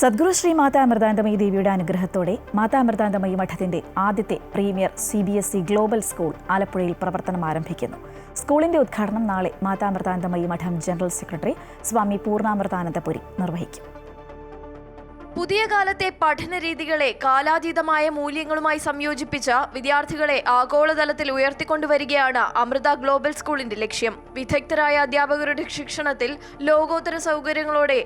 സദ്ഗുരു ശ്രീ മാതാ അമൃതാനന്ദമയി ദേവിയുടെ അനുഗ്രഹത്തോടെ മാതാ അമൃതാനന്ദമയി മഠത്തിന്റെ ആദ്യത്തെ premier C B S E global school ആലപ്പുഴയിൽ പ്രവർത്തനം ആരംഭിക്കുന്നു. സ്കൂളിന്റെ ഉദ്ഘാടനം നാളെ മാതാ അമൃതാനന്ദമയി മഠം ജനറൽ സെക്രട്ടറി സ്വാമി പൂർണാമൃതാനന്ദപുരി നിർവഹിക്കും. പുതിയ കാലത്തെ പഠന രീതികളെ കാലാതീതമായ മൂല്യങ്ങളുമായി സംയോജിപ്പിച്ച വിദ്യാർത്ഥികളെ ആഗോളതലത്തിൽ ഉയർത്തിക്കൊണ്ടുവരികയാണ് അമൃത ഗ്ലോബൽ സ്കൂളിന്റെ ലക്ഷ്യം. വിദഗ്ധരായ അധ്യാപകരുടെ ശിക്ഷണത്തിൽ ലോകോത്തര സൗകര്യങ്ങളോടെ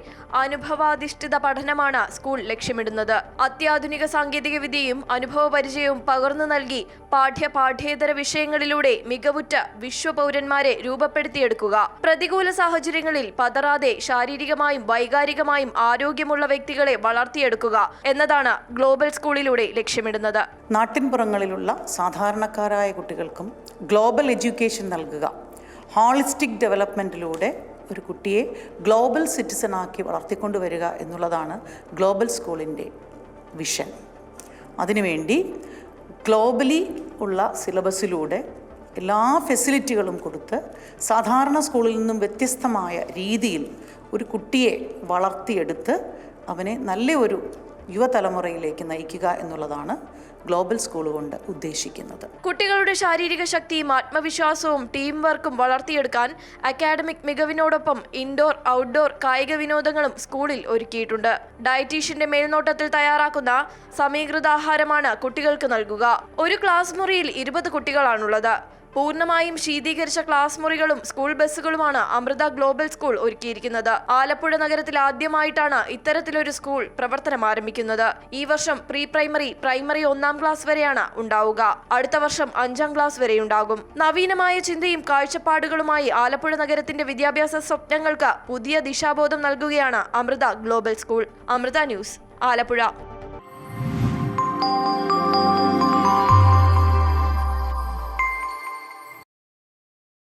അനുഭവാധിഷ്ഠിത പഠനമാണ് സ്കൂൾ ലക്ഷ്യമിടുന്നത്. അത്യാധുനിക സാങ്കേതിക വിദ്യയും അനുഭവ പരിചയവും പകർന്നു നൽകി പാഠ്യ പാഠ്യേതര വിഷയങ്ങളിലൂടെ മികവുറ്റ വിശ്വപൗരന്മാരെ രൂപപ്പെടുത്തിയെടുക്കുക. പ്രതികൂല സാഹചര്യങ്ങളിൽ പതറാതെ ശാരീരികമായും വൈകാരികമായും ആരോഗ്യമുള്ള വ്യക്തികളെ വളർത്തിയെടുക്കുക എന്നതാണ് ഗ്ലോബൽ സ്കൂളിലൂടെ ലക്ഷ്യമിടുന്നത്. നാട്ടിൻപുറങ്ങളിലുള്ള സാധാരണക്കാരായ കുട്ടികൾക്കും ഗ്ലോബൽ എഡ്യൂക്കേഷൻ നൽകുക. ഹോളിസ്റ്റിക് ഡെവലപ്മെന്റിലൂടെ ഒരു കുട്ടിയെ ഗ്ലോബൽ സിറ്റിസണാക്കി വളർത്തിക്കൊണ്ടുവരിക എന്നുള്ളതാണ് ഗ്ലോബൽ സ്കൂളിന്റെ വിഷൻ. അതിനുവേണ്ടി ഗ്ലോബലി ഉള്ള സിലബസിലൂടെ എല്ലാ ഫെസിലിറ്റികളും കൊടുത്ത് സാധാരണ സ്കൂളിൽ നിന്നും വ്യത്യസ്തമായ രീതിയിൽ ഒരു കുട്ടിയെ വളർത്തിയെടുത്ത് അവനെ നല്ല ഒരു യുവതലമുറയിലേക്ക് നയിക്കുക എന്നുള്ളതാണ് ഗ്ലോബൽ സ്കൂൾ കൊണ്ട് ഉദ്ദേശിക്കുന്നത്. കുട്ടികളുടെ ശാരീരിക ശക്തിയും ആത്മവിശ്വാസവും ടീം വർക്കും വളർത്തിയെടുക്കാൻ അക്കാഡമിക് മികവിനോടൊപ്പം ഇൻഡോർ ഔട്ട്ഡോർ കായിക വിനോദങ്ങളും സ്കൂളിൽ ഒരുക്കിയിട്ടുണ്ട്. ഡയറ്റീഷ്യന്റെ മേൽനോട്ടത്തിൽ തയ്യാറാക്കുന്ന സമീകൃതാഹാരമാണ് കുട്ടികൾക്ക് നൽകുക. ഒരു ക്ലാസ് മുറിയിൽ ഇരുപത് കുട്ടികളാണുള്ളത്. പൂർണമായും ശീതീകരിച്ച ക്ലാസ് മുറികളും സ്കൂൾ ബസ്സുകളുമാണ് അമൃത ഗ്ലോബൽ സ്കൂൾ ഒരുക്കിയിരിക്കുന്നത്. ആലപ്പുഴ നഗരത്തിൽ ആദ്യമായിട്ടാണ് ഇത്തരത്തിലൊരു സ്കൂൾ പ്രവർത്തനം ആരംഭിക്കുന്നത്. ഈ വർഷം പ്രീ പ്രൈമറി പ്രൈമറി ഒന്നാം ക്ലാസ് വരെയാണ് ഉണ്ടാവുക. അടുത്ത വർഷം അഞ്ചാം ക്ലാസ് വരെ ഉണ്ടാകും. നവീനമായ ചിന്തയും കാഴ്ചപ്പാടുകളുമായി ആലപ്പുഴ നഗരത്തിന്റെ വിദ്യാഭ്യാസ സ്വപ്നങ്ങൾക്ക് പുതിയ ദിശാബോധം നൽകുകയാണ് Amrita global school. Amrita news Alappuzha.